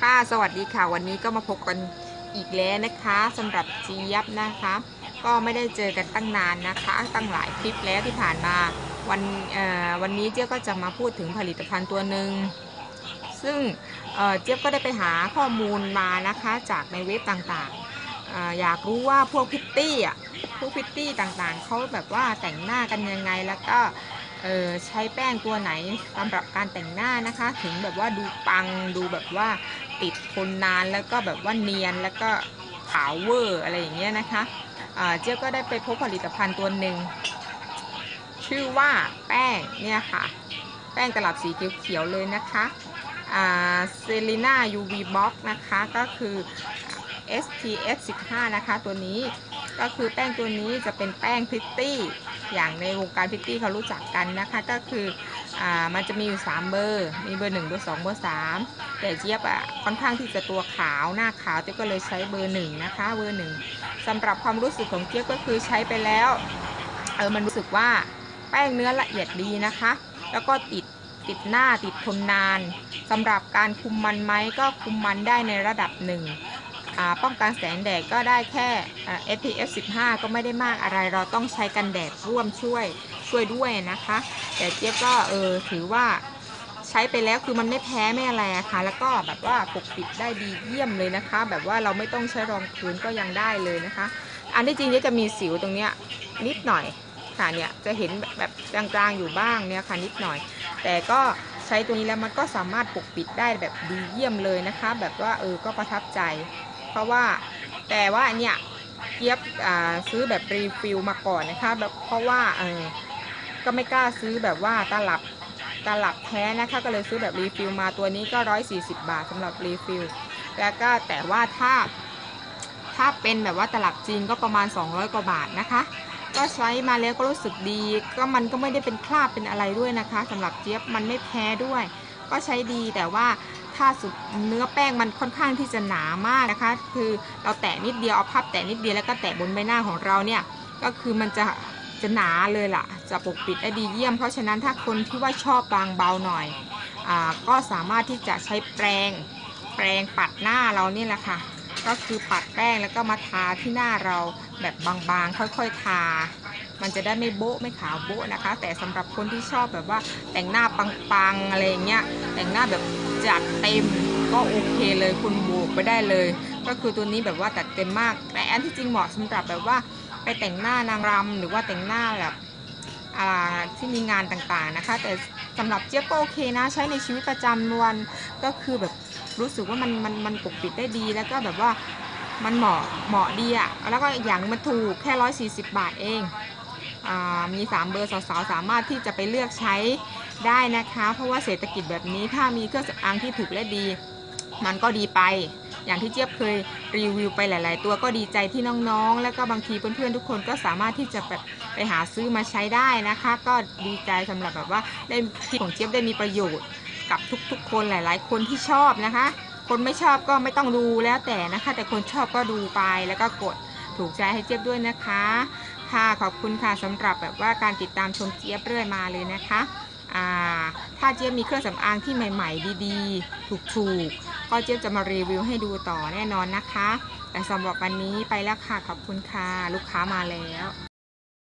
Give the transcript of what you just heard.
ค่ะ สวัสดีค่ะ วันนี้ก็มาพบกันอีกแล้วนะคะสำหรับเจี๊ยบนะคะ ก็ไม่ได้เจอกันตั้งนานนะคะ ตั้งหลายคลิปแล้วที่ผ่านมาวันเอ่อวันนี้เจี๊ยบก็จะมาพูดถึงผลิตภัณฑ์ตัวหนึ่งซึ่งเอ่อเจี๊ยบก็ได้ไปหาข้อมูลมานะคะจากในเว็บต่างๆออยากรู้ว่าพวกพิตตี้อะพวกพิตตี้ต่างๆเขาแบบว่าแต่งหน้ากันยังไงแล้วก็ เออใช้แป้งตัวไหนสำหรับการแต่งหน้านะคะ ถึงแบบว่าดูปังดูแบบว่าติดทนนานแล้วก็แบบว่าเนียนแล้วก็ขาวเวอร์อะไรอย่างเงี้ยนะคะเจี๊ก็ได้ไปพบผลิตภัณฑ์ตัวหนึ่งชื่อว่าแป้งเนี่ยค่ะ แป้งตลับสีเขียวๆเลยนะคะเซรีน่า UV Box นะคะก็คือ SPF 15 นะคะตัวนี้ก็คือแป้งตัวนี้จะเป็นแป้งพริตตี้ อย่างในวงการพิตตี้เขารู้จักกันนะคะ ก็คืออามันจะมีอยู่ 3 เบอร์ มีเบอร์ 1 เบอร์ 2 เบอร์ 3 แต่เจี๊ยบอะค่อนข้างที่จะตัวขาวหน้าขาวเจี๊ยบก็เลยใช้เบอร์ 1 นะคะ เบอร์ 1สำหรับความรู้สึกของเจี๊ยบก็คือใช้ไปแล้วเออมันรู้สึกว่าแป้งเนื้อละเอียดดีนะคะ แล้วก็ติดติดหน้าติดทนนานสำหรับการคุมมันไหมก็คุมมันได้ในระดับหนึ่ง ป้องกันแสงแดดก็ได้แค่ SPF 15 ก็ไม่ได้มากอะไร เราต้องใช้กันแดดร่วมช่วยช่วยด้วยนะคะ แต่เจี๊ยบก็เออถือว่าใช้ไปแล้วคือมันไม่แพ้ไม่อะไรอะค่ะ แล้วก็แบบว่าปกปิดได้ดีเยี่ยมเลยนะคะ แบบว่าเราไม่ต้องใช้รองพื้นก็ยังได้เลยนะคะ อันที่จริงจะมีสิวตรงเนี้ยนิดหน่อยค่ะเนี่ยจะเห็นแบบจางๆอยู่บ้างเนี่ยค่ะนิดหน่อย แต่ก็ใช้ตัวนี้แล้วมันก็สามารถปกปิดได้แบบดีเยี่ยมเลยนะคะ แบบว่าเออก็ประทับใจ เพราะว่าแต่ว่าเนี่ยเจี๊ยบซื้อแบบรีฟิลมาก่อนนะคะแบบเพราะว่าเออก็ไม่กล้าซื้อแบบว่าตลับตลับแท้นะคะก็เลยซื้อแบบรีฟิลมาตัวนี้ก็ 140 บาทสำหรับรีฟิลแล้วก็แต่ว่าถ้าถ้าเป็นแบบว่าตลับจริงก็ประมาณ 200 กว่าบาทนะคะ ก็ใช้มาแล้วก็รู้สึกดี ก็มันก็ไม่ได้เป็นคราบเป็นอะไรด้วยนะคะสำหรับเจี๊ยบมันไม่แพ้ด้วย ก็ใช้ดีแต่ว่า ถ้าสุดเนื้อแป้งมันค่อนข้างที่จะหนามากนะคะ คือเราแตะนิดเดียวเอาพับแตะนิดเดียวแล้วก็แตะบนใบหน้าของเราเนี่ยก็คือมันจะจะหนาเลยล่ะ จะปกปิดได้ดีเยี่ยม เพราะฉะนั้นถ้าคนที่ว่าชอบบางเบาหน่อยอาก็สามารถที่จะใช้แปรงแปรงปัดหน้าเราเนี่ยแหละค่ะ ก็คือปัดแป้งแล้วก็มาทาที่หน้าเราแบบบางๆ ค่อยๆทา มันจะได้ไม่โบ๊ะไม่ขาวโบ๊ะนะคะ แต่สำหรับคนที่ชอบแบบว่าแต่งหน้าปังๆอะไรเงี้ยแต่งหน้าแบบ จัดเต็มก็โอเคเลยคุณบวกไปได้เลย ก็คือตัวนี้แบบว่าจัดเต็มมาก แต่อันที่จริงเหมาะสำหรับแบบว่าไปแต่งหน้านางรำหรือว่าแต่งหน้าแบบอ่าที่มีงานต่างๆนะคะ แต่สำหรับเจี๊ยบก็โอเคนะ ใช้ในชีวิตประจำวันก็คือแบบรู้สึกว่ามันมันมันปกปิดได้ดี แล้วก็แบบว่ามันเหมาะเหมาะดีอะแล้วก็อย่างมันถูกแค่ 140 บาทเอง มี 3 เบอร์สาวๆสามารถที่จะไปเลือกใช้ได้นะคะ เพราะว่าเศรษฐกิจแบบนี้ถ้ามีเครื่องสำอางที่ถูกและดี มันก็ดีไปอย่างที่เจี๊ยบเคยรีวิวไปหลาย ๆ ตัวก็ดีใจที่น้องๆ แล้วก็บางทีเพื่อนๆ ทุกคนก็สามารถที่จะแบบไปหาซื้อมาใช้ได้นะคะ ก็ดีใจสำหรับแบบว่าได้ที่ของเจี๊ยบได้มีประโยชน์กับทุกๆ คนหลาย ๆ คนที่ชอบนะคะ คนไม่ชอบก็ไม่ต้องดูแล้วแต่นะคะ แต่คนชอบก็ดูไปแล้วก็กดถูกใจให้เจี๊ยบด้วยนะคะ ค่ะขอบคุณค่ะสำหรับแบบว่าการติดตามชมเจี๊ยบเรื่อยมาเลยนะคะอ่าถ้าเจี๊ยบมีเครื่องสำอางที่ใหม่ๆ ดีๆ ถูกๆ ก็เจี๊ยบจะมารีวิวให้ดูต่อแน่นอนนะคะ แต่สำหรับวันนี้ไปแล้วค่ะขอบคุณค่ะลูกค้ามาแล้ว